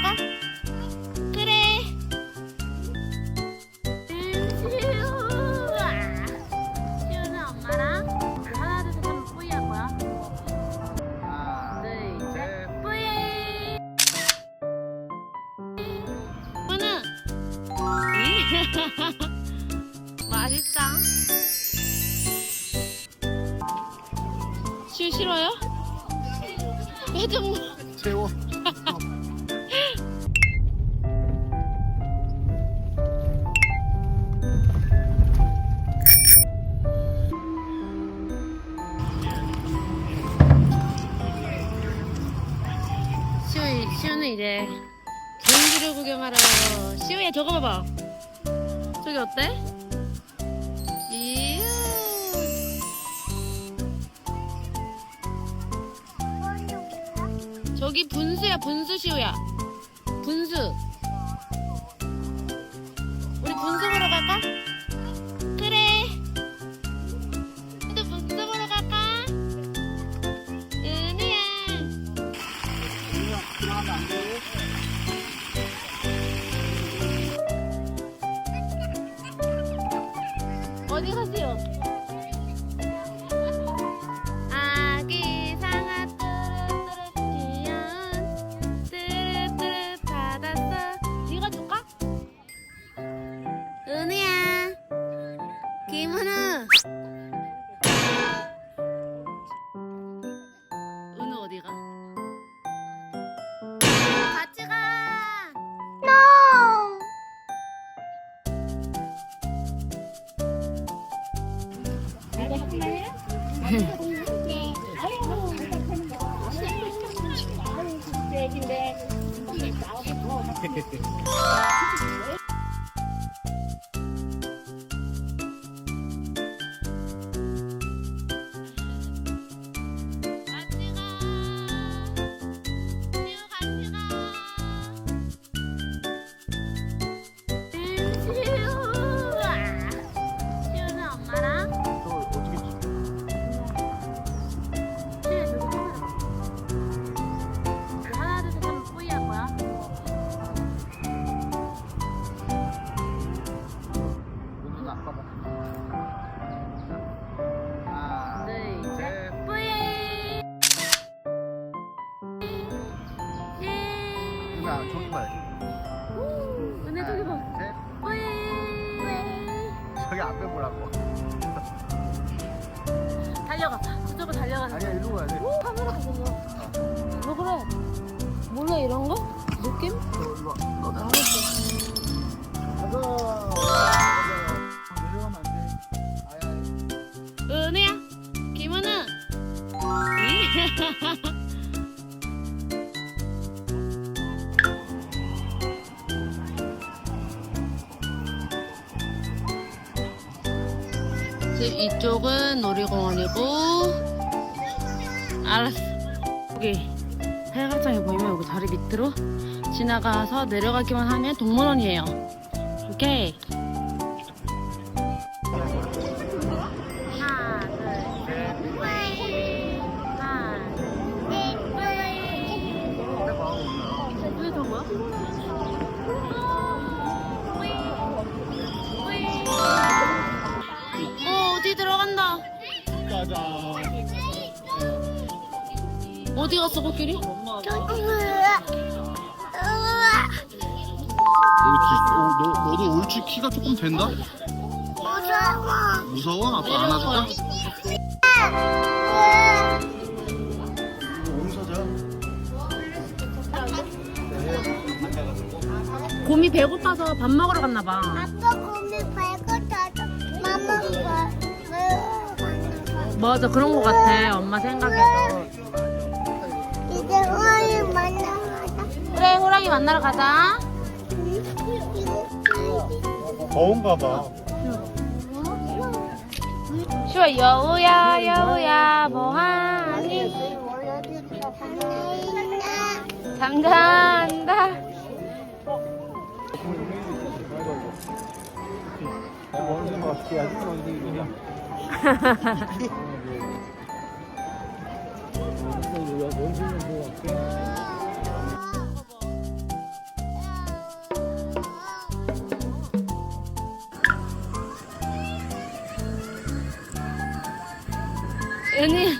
갈까? 그래. 시우는 엄마랑 하나 둘셋 하면 뿌이 할 거야. 하나, 둘, 셋. 뿌이. 시우는 맛있다. 시우 싫어요? 해좀 채워. 경주를 구경하러 시우야 저거 봐봐 저기 어때? 이야 저기 분수야 분수 시우야 분수 우리 분수 보러 갈까? 어디 Sí. 저기 앞에 보라고. 달려가. 저쪽으로 달려가. 아니야 일로 가야 돼. 카메라 보고. 뭐 그래? 몰라 이런 거? 느낌? 저 이거 너 나. 알았어. 가자. 내려가면 안 돼. 아야. 은혜야, 김은우. 이쪽은 놀이공원이고 알았어. 여기 해가장이 보이면 여기 다리 밑으로 지나가서 내려가기만 하면 동물원이에요. 오케이 어디 갔어 코끼리? 너, 너도 옳지 키가 조금 된다? 무서워? 아빠 안아줄까? 곰이 배고파서 밥 먹으러 갔나 봐 아빠 고기 발고 타서 맘마 봐. 맞아 그런 거 같아 엄마 생각에도 만나러 가자. 더운가 봐. 슈아 여우야 여우야 뭐하니? 잠잔다. 먼지 맛있게 아주 먼지 그냥 먼지는 뭐어 은희.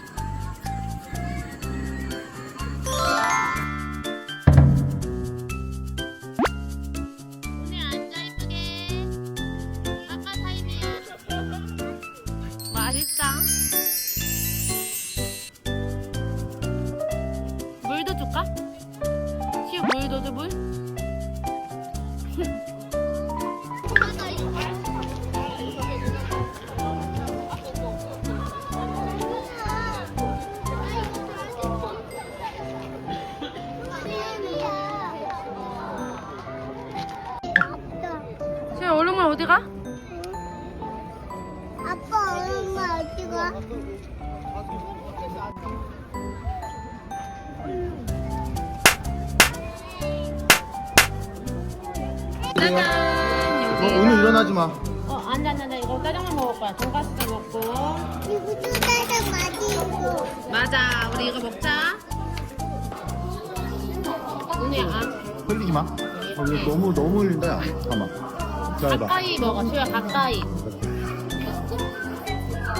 어디 가? 아빠 엄마 어디 가? 짜잔 너 여기. 오늘 일어나지 마. 어 앉아 앉아 앉아. 이거 짜장면 먹을 거야. 돈가스도 먹고. 이거 뚜다가 맛있어. 맞아. 우리 이거 먹자. 은희야. 아, 흘리지 마. 어, 이거 너무 너무 흘린다. 야. 잠깐만. 가까이 먹어. 시우야 가까이.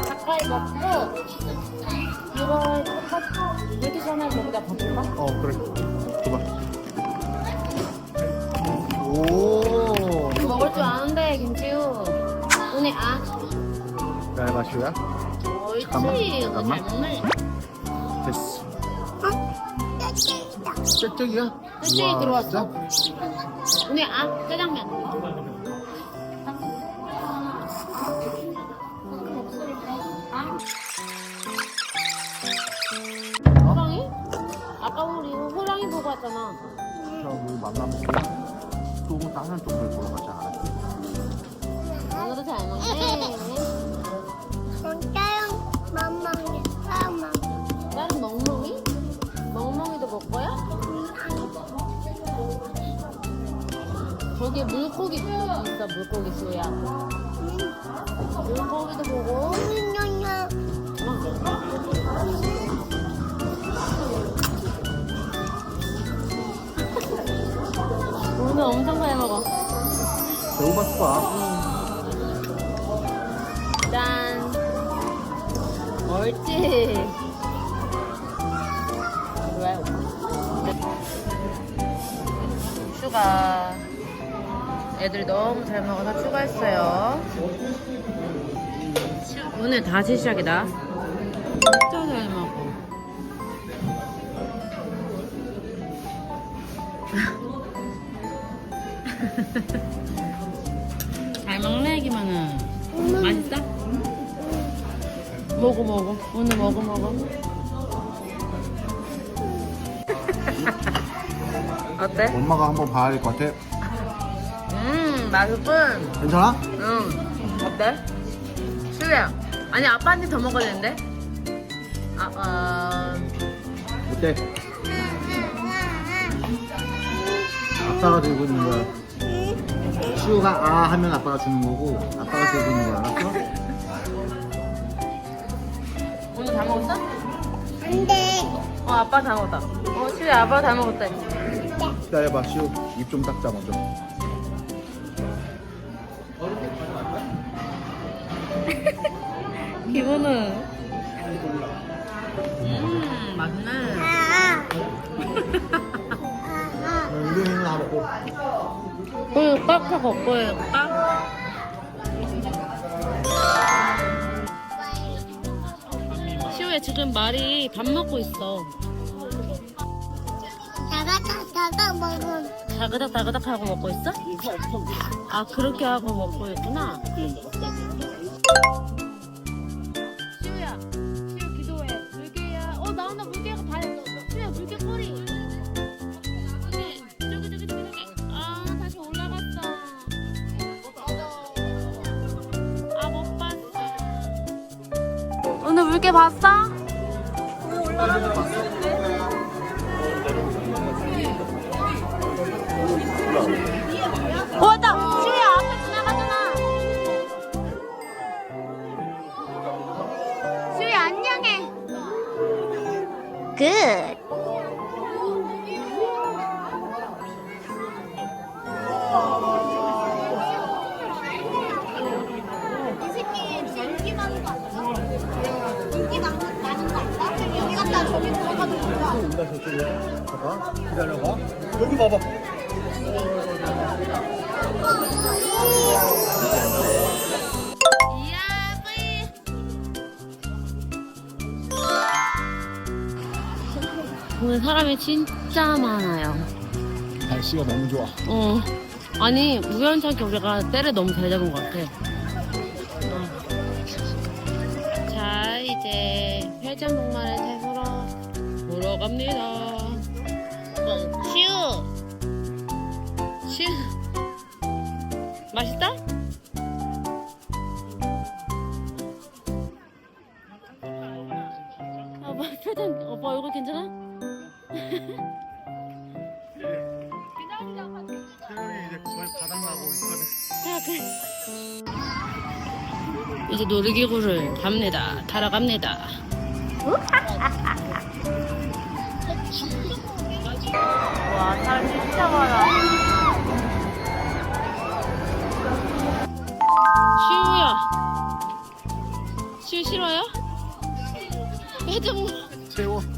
가까이 먹고 이거 이렇게 전에 먹자 바꿀까? 어 그래. 줘봐. 오. 먹을 줄 아는데 김치우. 은희 아. 기다려봐 시우야. 옳지. 잠깐만, 이거 잠깐만. 먹네. 됐어. 짹짹이야? 떼떼이 우와, 들어왔어? 진짜? 은희 아 짜장면. 아까 우리 호랑이 보고 왔잖아. 자, 우리 만나면 조금 다른 쪽으로 돌아가자. 알았지? 오늘도 잘 먹네. 공짜형 맘망이 사망. 다른 멍멍이? 멍멍이도 먹고요? 저기 물고기 있어 물고기 수야. 물고기도 보고. 거야. 짠. 옳지. 왜 추가. 애들이 너무 잘 먹어서 추가했어요. 오늘 다시 시작이다. 진짜 잘 먹어. 먹네, 애기만은. 맛있어? 먹어, 먹어. 오늘 먹어, 먹어. 어때? 엄마가 한번 봐야 될 것 같아. 음, 맛있군. 괜찮아? 응. 어때? 수야. 아니, 아빠 한 입 더 먹어야 되는데? 아, 어... 어때? 아빠가 들고 있는 거야. 시우가 아 하면 아빠가 주는 거고 아빠가 있는 거야. 알았어? 오늘 다 먹었어? 안 돼. 어, 아빠 다 먹었다. 어, 수야, 아빠 다 먹었다. 기다려봐 시우 입좀 닦자 먼저. 기분은? 그 깎아 걷고 해볼까? 시우야 지금 말이 밥 먹고 있어 다가다 다가 먹어. 다그닥 다그닥 하고 먹고 있어? 아 그렇게 하고 먹고 있구나 물개 봤어? 어, 왔다! 시우야, 앞에 지나가잖아! 시우야, 안녕해! 굿. 저쪽에. 봐봐. 기다려봐. 여기 봐봐. 오늘 사람이 진짜 많아요. 날씨가 너무 좋아. 어. 아니, 우연찮게 우리가 때를 너무 잘 잡은 것 같아. 어. 자, 이제 회전 목마를 잡 으러 보러 갑니다. 시우! 시우! 맛있다? 오빠 표정, 오빠 얼굴 괜찮아? 이제 거의 바닥 나고 있거든. 아, 그래. 이제 놀이기구를 답니다. 타러 갑니다. 와, 사람 진짜 많아. 시우야. 시우 싫어요? 회전 채워.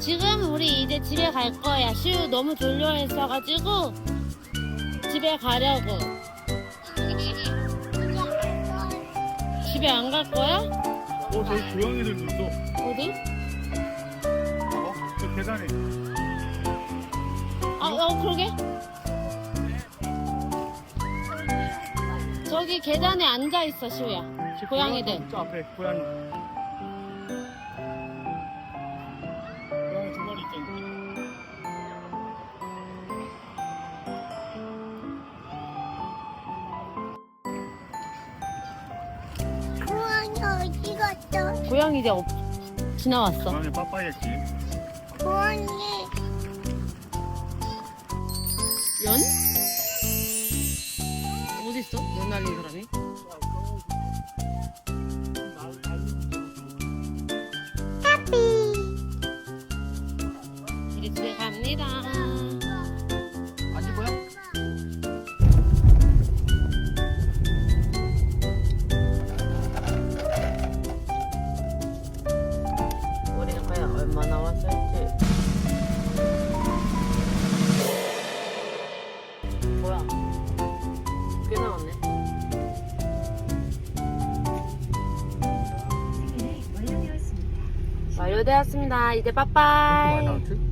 지금 우리 이제 집에 갈 거야. 시우 너무 졸려 했어가지고 집에 가려고. 집에 안 갈 거야? 어, 저기 고양이들 있어. 어디? 어? 저 계단에. 아, 어, 그러게. 저기 계단에 앉아 있어, 시우야. 고양이들. 저 앞에 고양이. 고양이 이제 없, 지나왔어. 고양이 빠빠이했지. 고양이 연? 어디 있어? 연 날린 사람이? 얼마 나 왔을지. 뭐야? 꽤 나왔네. 완료되었습니다. 이제 빠빠이. 많이 나왔지?